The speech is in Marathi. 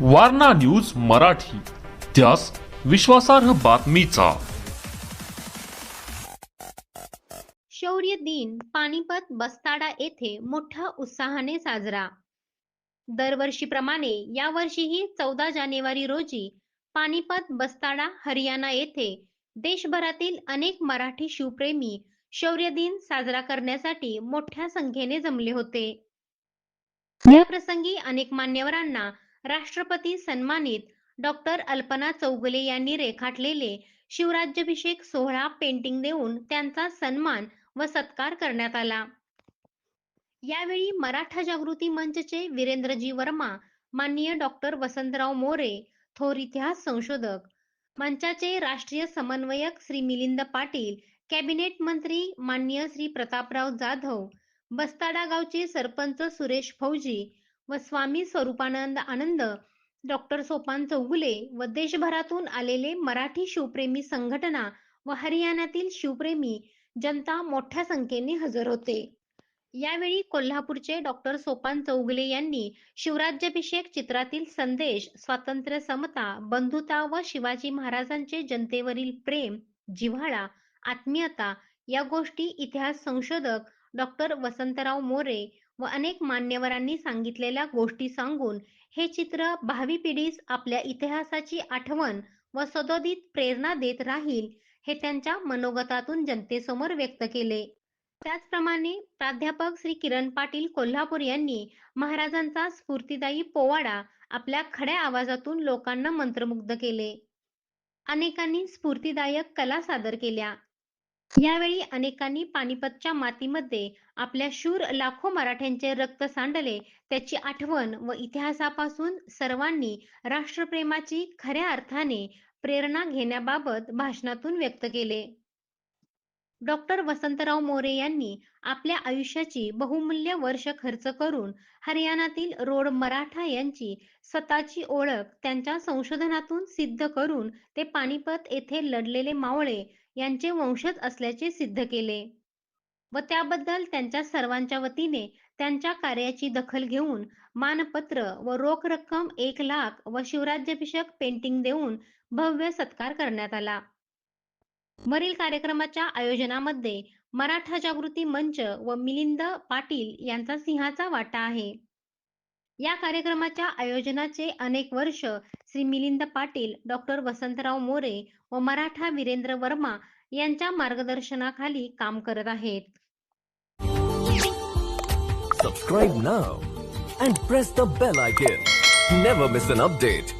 वारणा न्यूज मराठी. त्यास विश्वासार्ह बातमीचा. शौर्य दिन पानिपत बस्ताडा येथे मोठ्या उत्साहाने साजरा. दरवर्षीप्रमाणे यावर्षीही चौदा जानेवारी रोजी पानिपत बस्ताडा हरियाणा येथे देशभरातील अनेक मराठी शिवप्रेमी शौर्य दिन साजरा करण्यासाठी मोठ्या संख्येने जमले होते. या प्रसंगी अनेक मान्यवरांना राष्ट्रपती सन्मानित डॉक्टर अल्पना चौगुले यांनी रेखाटलेले शिवराज्याभिषेक सोहळा पेंटिंग देऊन त्यांचा सन्मान व सत्कार करण्यात आला. यावेळी मराठा जागृती मंचचे वीरेंद्रजी वर्मा माननीय डॉक्टर वसंतराव मोरे थोर इतिहास संशोधक मंचाचे राष्ट्रीय समन्वयक श्री मिलिंद पाटील कॅबिनेट मंत्री माननीय श्री प्रतापराव जाधव बस्ताडा गावचे सरपंच सुरेश फौजी व स्वामी स्वरूपानंद आनंद डॉक्टर सोपान चौगुले व देशभरातून आलेले मराठी शिवप्रेमी संघटना व हरियाणातील शिवप्रेमी जनता मोठ्या संख्येने हजर होते. यावेळी कोल्हापूरचे डॉक्टर सोपान चौगुले यांनी शिवराज्याभिषेक चित्रातील संदेश स्वातंत्र्य समता बंधुता व शिवाजी महाराजांचे जनतेवरील प्रेम जिव्हाळा आत्मीयता या गोष्टी इतिहास संशोधक डॉक्टर वसंतराव मोरे व अनेक मान्यवरांनी सांगितलेल्या गोष्टी सांगून हे चित्र भावी पिढीस आपल्या इतिहासाची आठवण व सदोदित प्रेरणा देत राहील हे त्यांच्या मनोगतातून जनतेसमोर व्यक्त केले. त्याचप्रमाणे प्राध्यापक श्री किरण पाटील कोल्हापूर यांनी महाराजांचा स्फूर्तिदायी पोवाडा आपल्या खड्या आवाजातून लोकांना मंत्रमुग्ध केले. अनेकांनी स्फूर्तिदायक कला सादर केल्या. यावेळी अनेकांनी पानिपतच्या मातीमध्ये आपल्या शूर लाखो मराठ्यांचे रक्त सांडले. त्याची आठवण व इतिहासापासून सर्वांनी राष्ट्रप्रेमाची खऱ्या अर्थाने प्रेरणा घेण्याबाबत भाषणातून व्यक्त केले. डॉक्टर वसंतराव मोरे यांनी आपल्या आयुष्याची बहुमूल्य वर्ष खर्च करून हरियाणातील रोड मराठा यांची स्वतःची ओळख त्यांच्या संशोधनातून सिद्ध करून ते पानिपत येथे लढलेले मावळे यांचे वंशज असल्याचे सिद्ध केले. व त्याबद्दल त्यांच्या सर्वांच्या वतीने त्यांच्या कार्याची दखल घेऊन मानपत्र व रोख रक्कम एक लाख व शिवराज्याभिषेक पेंटिंग देऊन भव्य सत्कार करण्यात आला. वरील कार्यक्रमाच्या आयोजनामध्ये मराठा जागृती मंच व मिलिंद पाटील यांचा सिंहाचा वाटा आहे. या कार्यक्रमाच्या आयोजनाचे अनेक वर्ष श्री मिलिंद पाटील डॉक्टर वसंतराव मोरे व मराठा वीरेंद्र वर्मा यांच्या मार्गदर्शनाखाली काम करत आहेत. Subscribe now and press the bell icon never miss an update